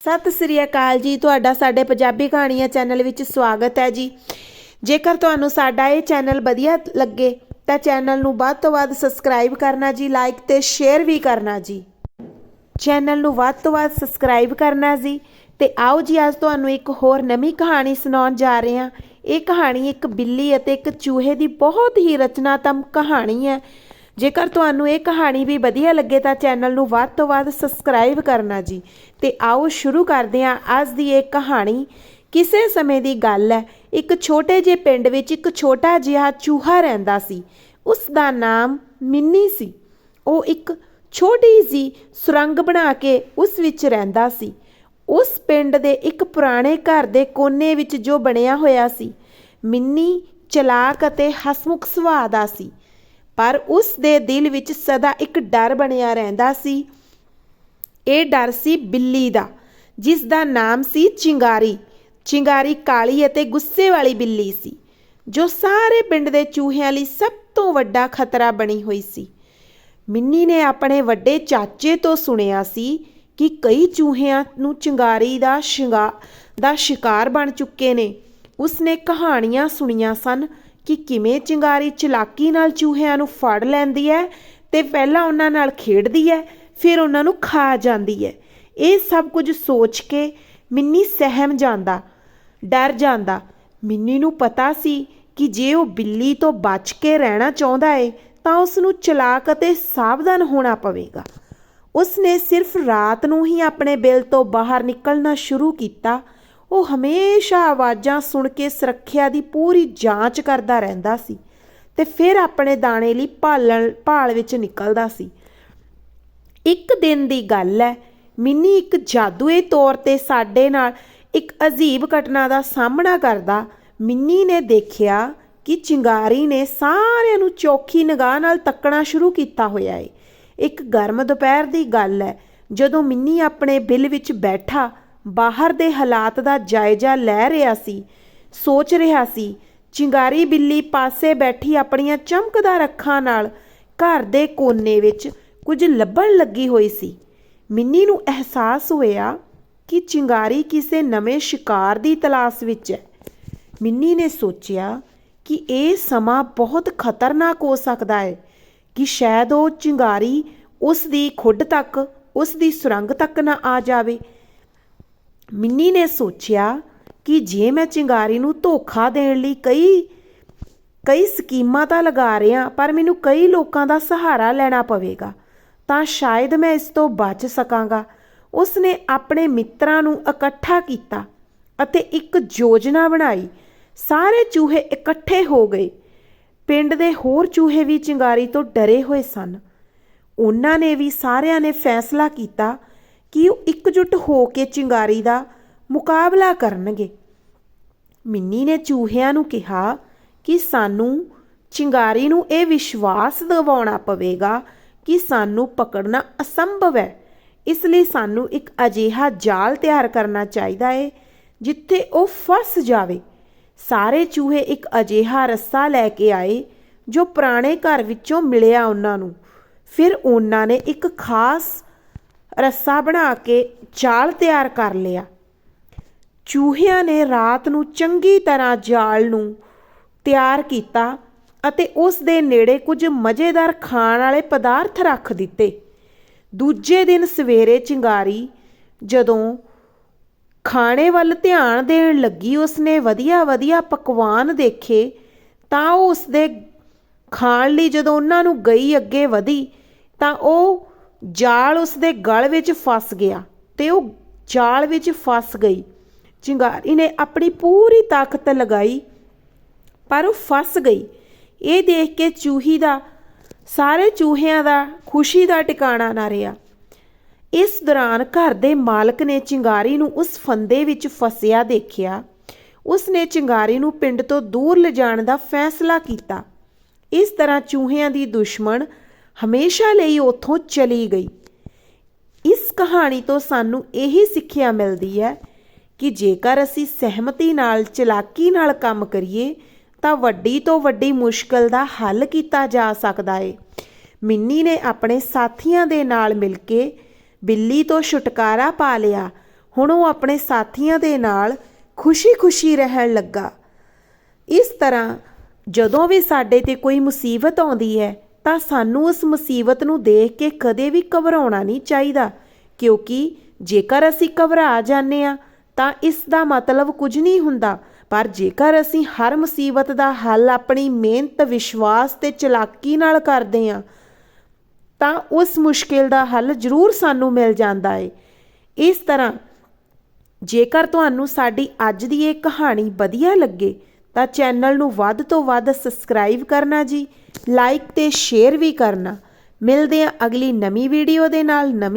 ਸਤਿ ਸ੍ਰੀ ਅਕਾਲ ਜੀ, ਤੁਹਾਡਾ ਸਾਡੇ ਪੰਜਾਬੀ ਕਹਾਣੀਆਂ ਚੈਨਲ ਵਿੱਚ ਸਵਾਗਤ ਹੈ ਜੀ। ਜੇਕਰ ਤੁਹਾਨੂੰ ਸਾਡਾ ਇਹ ਚੈਨਲ ਵਧੀਆ ਲੱਗੇ, ਤਾਂ ਚੈਨਲ ਨੂੰ ਵੱਧ ਤੋਂ ਵੱਧ ਸਬਸਕ੍ਰਾਈਬ ਕਰਨਾ ਜੀ, ਲਾਈਕ ਤੇ ਸ਼ੇਅਰ ਵੀ ਕਰਨਾ ਜੀ। ਚੈਨਲ ਨੂੰ ਵੱਧ ਤੋਂ ਵੱਧ ਸਬਸਕ੍ਰਾਈਬ ਕਰਨਾ ਜੀ, ਤੇ ਆਓ ਜੀ, ਅੱਜ ਤੁਹਾਨੂੰ ਇੱਕ ਹੋਰ ਨਵੀਂ ਕਹਾਣੀ ਸੁਣਾਉਣ ਜਾ ਰਹੇ ਹਾਂ। ਇਹ ਕਹਾਣੀ ਇੱਕ ਬਿੱਲੀ ਅਤੇ ਇੱਕ ਚੂਹੇ ਦੀ ਬਹੁਤ ਹੀ ਰਚਨਾਤਮਕ ਕਹਾਣੀ ਹੈ। ਜੇਕਰ ਤੁਹਾਨੂੰ ਇਹ ਕਹਾਣੀ ਵੀ ਵਧੀਆ ਲੱਗੇ ਤਾਂ ਚੈਨਲ ਨੂੰ ਵੱਧ ਤੋਂ ਵੱਧ ਸਬਸਕ੍ਰਾਈਬ ਕਰਨਾ ਜੀ ਤੇ ਆਓ ਸ਼ੁਰੂ ਕਰਦੇ ਹਾਂ ਅੱਜ ਦੀ ਇਹ ਕਹਾਣੀ। ਕਿਸੇ ਸਮੇਂ ਦੀ ਗੱਲ ਹੈ, ਇੱਕ ਛੋਟੇ ਜਿਹੇ ਪਿੰਡ ਵਿੱਚ ਇੱਕ ਛੋਟਾ ਜਿਹਾ ਚੂਹਾ ਰਹਿੰਦਾ ਸੀ। ਉਸ ਦਾ ਨਾਮ ਮਿੰਨੀ ਸੀ। ਉਹ ਇੱਕ ਛੋਟੀ ਜੀ ਸੁਰੰਗ ਬਣਾ ਕੇ ਉਸ ਵਿੱਚ ਰਹਿੰਦਾ ਸੀ। ਉਸ ਪਿੰਡ ਦੇ ਇੱਕ ਪੁਰਾਣੇ ਘਰ ਦੇ ਕੋਨੇ ਵਿੱਚ ਜੋ ਬਣਿਆ ਹੋਇਆ ਸੀ, ਮਿੰਨੀ ਚਲਾਕ ਅਤੇ ਹਸਮੁਖ ਸੁਭਾਅ ਦਾ ਸੀ। ਪਰ ਉਸ ਦੇ ਦਿਲ ਵਿੱਚ ਸਦਾ ਇੱਕ ਡਰ ਬਣਿਆ ਰਹਿੰਦਾ ਸੀ। ਇਹ ਡਰ ਸੀ ਬਿੱਲੀ ਦਾ, ਜਿਸ ਦਾ ਨਾਮ ਸੀ ਚਿੰਗਾਰੀ। ਚਿੰਗਾਰੀ ਕਾਲੀ ਅਤੇ ਗੁੱਸੇ ਵਾਲੀ ਬਿੱਲੀ ਸੀ, ਜੋ ਸਾਰੇ ਪਿੰਡ ਦੇ ਚੂਹਿਆਂ ਲਈ ਸਭ ਤੋਂ ਵੱਡਾ ਖਤਰਾ ਬਣੀ ਹੋਈ ਸੀ। ਮਿੰਨੀ ਨੇ ਆਪਣੇ ਵੱਡੇ ਚਾਚੇ ਤੋਂ ਸੁਣਿਆ ਸੀ ਕਿ ਕਈ ਚੂਹਿਆਂ ਨੂੰ ਚਿੰਗਾਰੀ ਦਾ ਸ਼ਿੰਗਾ ਦਾ ਸ਼ਿਕਾਰ ਬਣ ਚੁੱਕੇ ਨੇ। ਉਸਨੇ ਕਹਾਣੀਆਂ ਸੁਣੀਆਂ ਸਨ ਕਿ ਕਿਵੇਂ ਚਿੰਗਾਰੀ ਚਲਾਕੀ ਨਾਲ ਚੂਹਿਆਂ ਨੂੰ ਫੜ ਲੈਂਦੀ ਹੈ ਤੇ ਪਹਿਲਾਂ ਉਹਨਾਂ ਨਾਲ ਖੇਡਦੀ ਹੈ, ਫਿਰ ਉਹਨਾਂ ਨੂੰ ਖਾ ਜਾਂਦੀ ਹੈ। ਇਹ ਸਭ ਕੁਝ ਸੋਚ ਕੇ ਮਿੰਨੀ ਸਹਿਮ ਜਾਂਦਾ, ਡਰ ਜਾਂਦਾ। ਮਿੰਨੀ ਨੂੰ ਪਤਾ ਸੀ ਕਿ ਜੇ ਉਹ ਬਿੱਲੀ ਤੋਂ ਬਚ ਕੇ ਰਹਿਣਾ ਚਾਹੁੰਦਾ ਏ, ਤਾਂ ਉਸ ਨੂੰ ਚਲਾਕ ਅਤੇ ਸਾਵਧਾਨ ਹੋਣਾ ਪਵੇਗਾ। ਉਸ ਨੇ ਸਿਰਫ ਰਾਤ ਨੂੰ ਹੀ ਆਪਣੇ ਬਿੱਲ ਤੋਂ ਬਾਹਰ ਨਿਕਲਣਾ ਸ਼ੁਰੂ ਕੀਤਾ ਉਹ ਹਮੇਸ਼ਾ ਆਵਾਜ਼ਾਂ ਸੁਣ ਕੇ ਸੁਰੱਖਿਆ ਦੀ ਪੂਰੀ ਜਾਂਚ ਕਰਦਾ ਰਹਿੰਦਾ ਸੀ ਤੇ ਫਿਰ ਆਪਣੇ ਦਾਣੇ ਲਈ ਭਾਲਣ, ਭਾਲ ਵਿੱਚ ਨਿਕਲਦਾ ਸੀ। ਇੱਕ ਦਿਨ ਦੀ ਗੱਲ ਹੈ ਮਿੰਨੀ ਇੱਕ ਜਾਦੂਈ ਤੌਰ ਤੇ ਸਾਡੇ ਨਾਲ ਇੱਕ ਅਜੀਬ ਘਟਨਾ ਦਾ ਸਾਹਮਣਾ ਕਰਦਾ, ਮਿੰਨੀ ਨੇ ਦੇਖਿਆ ਕਿ ਚਿੰਗਾਰੀ ਨੇ ਸਾਰਿਆਂ ਨੂੰ ਚੌਖੀ ਨਿਗਾਹ ਨਾਲ ਤੱਕਣਾ ਸ਼ੁਰੂ ਕੀਤਾ ਹੋਇਆ ਏ। ਇੱਕ ਗਰਮ ਦੁਪਹਿਰ ਦੀ ਗੱਲ ਹੈ ਜਦੋਂ ਮਿੰਨੀ ਆਪਣੇ ਬਿੱਲ ਵਿੱਚ ਬੈਠਾ ਬਾਹਰ ਦੇ ਹਾਲਾਤ ਦਾ ਜਾਇਜ਼ਾ ਲੈ ਰਿਹਾ ਸੀ, ਸੋਚ ਰਿਹਾ ਸੀ, ਚਿੰਗਾਰੀ ਬਿੱਲੀ ਪਾਸੇ ਬੈਠੀ ਆਪਣੀਆਂ ਚਮਕਦਾਰ ਅੱਖਾਂ ਨਾਲ ਘਰ ਦੇ ਕੋਨੇ ਵਿੱਚ ਕੁਝ ਲੱਭਣ ਲੱਗੀ ਹੋਈ ਸੀ। ਮਿੰਨੀ ਨੂੰ ਅਹਿਸਾਸ ਹੋਇਆ ਕਿ ਚਿੰਗਾਰੀ ਕਿਸੇ ਨਵੇਂ ਸ਼ਿਕਾਰ ਦੀ ਤਲਾਸ਼ ਵਿੱਚ ਹੈ। ਮਿੰਨੀ ਨੇ ਸੋਚਿਆ ਕਿ ਇਹ ਸਮਾਂ ਬਹੁਤ ਖਤਰਨਾਕ ਹੋ ਸਕਦਾ ਹੈ ਕਿ ਸ਼ਾਇਦ ਉਹ ਚਿੰਗਾਰੀ ਉਸ ਦੀ ਖੁੱਡ ਤੱਕ, ਉਸ ਦੀ ਸੁਰੰਗ ਤੱਕ ਨਾ ਆ ਜਾਵੇ। ਮਿੰਨੀ ਨੇ ਸੋਚਿਆ ਕਿ ਜੇ ਮੈਂ ਚਿੰਗਾਰੀ ਨੂੰ ਧੋਖਾ ਦੇਣ ਲਈ ਕਈ ਕਈ ਸਕੀਮਾਂ ਤਾਂ ਲਗਾ ਰਿਹਾ, ਪਰ ਮੈਨੂੰ ਕਈ ਲੋਕਾਂ ਦਾ ਸਹਾਰਾ ਲੈਣਾ ਪਵੇਗਾ, ਤਾਂ ਸ਼ਾਇਦ ਮੈਂ ਇਸ ਤੋਂ ਬਚ ਸਕਾਂਗਾ। ਉਸ ਨੇ ਆਪਣੇ ਮਿੱਤਰਾਂ ਨੂੰ ਇਕੱਠਾ ਕੀਤਾ ਅਤੇ ਇੱਕ ਯੋਜਨਾ ਬਣਾਈ। ਸਾਰੇ ਚੂਹੇ ਇਕੱਠੇ ਹੋ ਗਏ। ਪਿੰਡ ਦੇ ਹੋਰ ਚੂਹੇ ਵੀ ਚਿੰਗਾਰੀ ਤੋਂ ਡਰੇ ਹੋਏ ਸਨ। ਉਹਨਾਂ ਨੇ ਵੀ ਸਾਰਿਆਂ ਨੇ ਫੈਸਲਾ ਕੀਤਾ ਕਿ ਉਹ ਇਕਜੁੱਟ ਹੋ ਕੇ ਚਿੰਗਾਰੀ ਦਾ ਮੁਕਾਬਲਾ ਕਰਨਗੇ। ਮਿੰਨੀ ਨੇ ਚੂਹਿਆਂ ਨੂੰ ਕਿਹਾ ਕਿ ਸਾਨੂੰ ਚਿੰਗਾਰੀ ਨੂੰ ਇਹ ਵਿਸ਼ਵਾਸ ਦਿਵਾਉਣਾ ਪਵੇਗਾ ਕਿ ਸਾਨੂੰ ਪਕੜਨਾ ਅਸੰਭਵ ਹੈ। ਇਸ ਲਈ ਸਾਨੂੰ ਇੱਕ ਅਜਿਹਾ ਜਾਲ ਤਿਆਰ ਕਰਨਾ ਚਾਹੀਦਾ ਹੈ ਜਿੱਥੇ ਉਹ ਫਸ ਜਾਵੇ। ਸਾਰੇ ਚੂਹੇ ਇੱਕ ਅਜਿਹਾ ਰੱਸਾ ਲੈ ਕੇ ਆਏ ਜੋ ਪੁਰਾਣੇ ਘਰ ਵਿੱਚੋਂ ਮਿਲਿਆ ਉਹਨਾਂ ਨੂੰ। ਫਿਰ ਉਹਨਾਂ ਨੇ ਇੱਕ ਖਾਸ ਰੱਸਾ ਬਣਾ ਕੇ ਜਾਲ ਤਿਆਰ ਕਰ ਲਿਆ। ਚੂਹਿਆਂ ਨੇ ਰਾਤ ਨੂੰ ਚੰਗੀ ਤਰ੍ਹਾਂ ਜਾਲ ਨੂੰ ਤਿਆਰ ਕੀਤਾ ਅਤੇ ਉਸ ਦੇ ਨੇੜੇ ਕੁਝ ਮਜ਼ੇਦਾਰ ਖਾਣ ਵਾਲੇ ਪਦਾਰਥ ਰੱਖ ਦਿੱਤੇ। ਦੂਜੇ ਦਿਨ ਸਵੇਰੇ ਚਿੰਗਾਰੀ ਜਦੋਂ ਖਾਣੇ ਵੱਲ ਧਿਆਨ ਦੇਣ ਲੱਗੀ, ਉਸਨੇ ਵਧੀਆ ਵਧੀਆ ਪਕਵਾਨ ਦੇਖੇ ਤਾਂ ਉਹ ਉਸਦੇ ਖਾਣ ਲਈ ਜਦੋਂ ਉਹਨਾਂ ਨੂੰ ਗਈ ਅੱਗੇ ਵਧੀ ਤਾਂ ਉਹ ਜਾਲ ਉਸਦੇ ਗਲ ਵਿੱਚ ਫਸ ਗਿਆ ਤੇ ਉਹ ਜਾਲ ਵਿੱਚ ਫਸ ਗਈ। ਚਿੰਗਾਰੀ ਨੇ ਆਪਣੀ ਪੂਰੀ ਤਾਕਤ ਲਗਾਈ, ਪਰ ਉਹ ਫਸ ਗਈ। ਇਹ ਦੇਖ ਕੇ ਚੂਹੀ ਦਾ, ਸਾਰੇ ਚੂਹਿਆਂ ਦਾ ਖੁਸ਼ੀ ਦਾ ਟਿਕਾਣਾ ਨਾ ਰਿਹਾ। ਇਸ ਦੌਰਾਨ ਘਰ ਦੇ ਮਾਲਕ ਨੇ ਚਿੰਗਾਰੀ ਨੂੰ ਉਸ ਫੰਦੇ ਵਿੱਚ ਫਸਿਆ ਦੇਖਿਆ। ਉਸ ਨੇ ਚਿੰਗਾਰੀ ਨੂੰ ਪਿੰਡ ਤੋਂ ਦੂਰ ਲਿਜਾਣ ਦਾ ਫੈਸਲਾ ਕੀਤਾ। ਇਸ ਤਰ੍ਹਾਂ ਚੂਹਿਆਂ ਦੀ ਦੁਸ਼ਮਣ ਹਮੇਸ਼ਾ ਲਈ ਉੱਥੋਂ ਚਲੀ ਗਈ। ਇਸ ਕਹਾਣੀ ਤੋਂ ਸਾਨੂੰ ਇਹੀ ਸਿੱਖਿਆ ਮਿਲਦੀ ਹੈ ਕਿ ਜੇਕਰ ਅਸੀਂ ਸਹਿਮਤੀ ਨਾਲ, ਚਲਾਕੀ ਨਾਲ ਕੰਮ ਕਰੀਏ, ਤਾਂ ਵੱਡੀ ਤੋਂ ਵੱਡੀ ਮੁਸ਼ਕਲ ਦਾ ਹੱਲ ਕੀਤਾ ਜਾ ਸਕਦਾ ਏ। ਮਿੰਨੀ ਨੇ ਆਪਣੇ ਸਾਥੀਆਂ ਦੇ ਨਾਲ ਮਿਲ ਕੇ ਬਿੱਲੀ ਤੋਂ ਛੁਟਕਾਰਾ ਪਾ ਲਿਆ। ਹੁਣ ਉਹ ਆਪਣੇ ਸਾਥੀਆਂ ਦੇ ਨਾਲ ਖੁਸ਼ੀ-ਖੁਸ਼ੀ ਰਹਿਣ ਲੱਗਾ। ਇਸ ਤਰ੍ਹਾਂ ਜਦੋਂ ਵੀ ਸਾਡੇ ਤੇ ਕੋਈ ਮੁਸੀਬਤ ਆਉਂਦੀ ਹੈ ਤਾਂ ਸਾਨੂੰ ਉਸ ਮੁਸੀਬਤ ਨੂੰ ਦੇਖ ਕੇ ਕਦੇ ਵੀ ਘਬਰਾਉਣਾ ਨਹੀਂ ਚਾਹੀਦਾ, ਕਿਉਂਕਿ ਜੇਕਰ ਅਸੀਂ ਘਬਰਾ ਜਾਂਦੇ ਆ ਤਾਂ ਇਸ ਦਾ ਮਤਲਬ ਕੁਝ ਨਹੀਂ ਹੁੰਦਾ। ਪਰ ਜੇਕਰ ਅਸੀਂ ਹਰ ਮੁਸੀਬਤ ਦਾ ਹੱਲ ਆਪਣੀ ਮਿਹਨਤ, ਵਿਸ਼ਵਾਸ ਤੇ ਚਲਾਕੀ ਨਾਲ ਕਰਦੇ ਆ ਤਾਂ ਉਸ ਮੁਸ਼ਕਿਲ ਦਾ ਹੱਲ ਜ਼ਰੂਰ ਸਾਨੂੰ ਮਿਲ ਜਾਂਦਾ ਏ। ਇਸ ਤਰ੍ਹਾਂ ਜੇਕਰ ਤੁਹਾਨੂੰ ਸਾਡੀ ਅੱਜ ਦੀ ਇਹ ਕਹਾਣੀ ਵਧੀਆ ਲੱਗੇ ਤਾਂ ਚੈਨਲ ਨੂੰ ਵੱਧ ਤੋਂ ਵੱਧ ਸਬਸਕ੍ਰਾਈਬ ਕਰਨਾ ਜੀ ਲਾਈਕ ਤੇ ਸ਼ੇਅਰ ਵੀ ਕਰਨਾ। ਮਿਲਦੇ ਹਾਂ ਅਗਲੀ ਨਵੀਂ ਵੀਡੀਓ ਦੇ ਨਾਲ, ਨਵੀਂ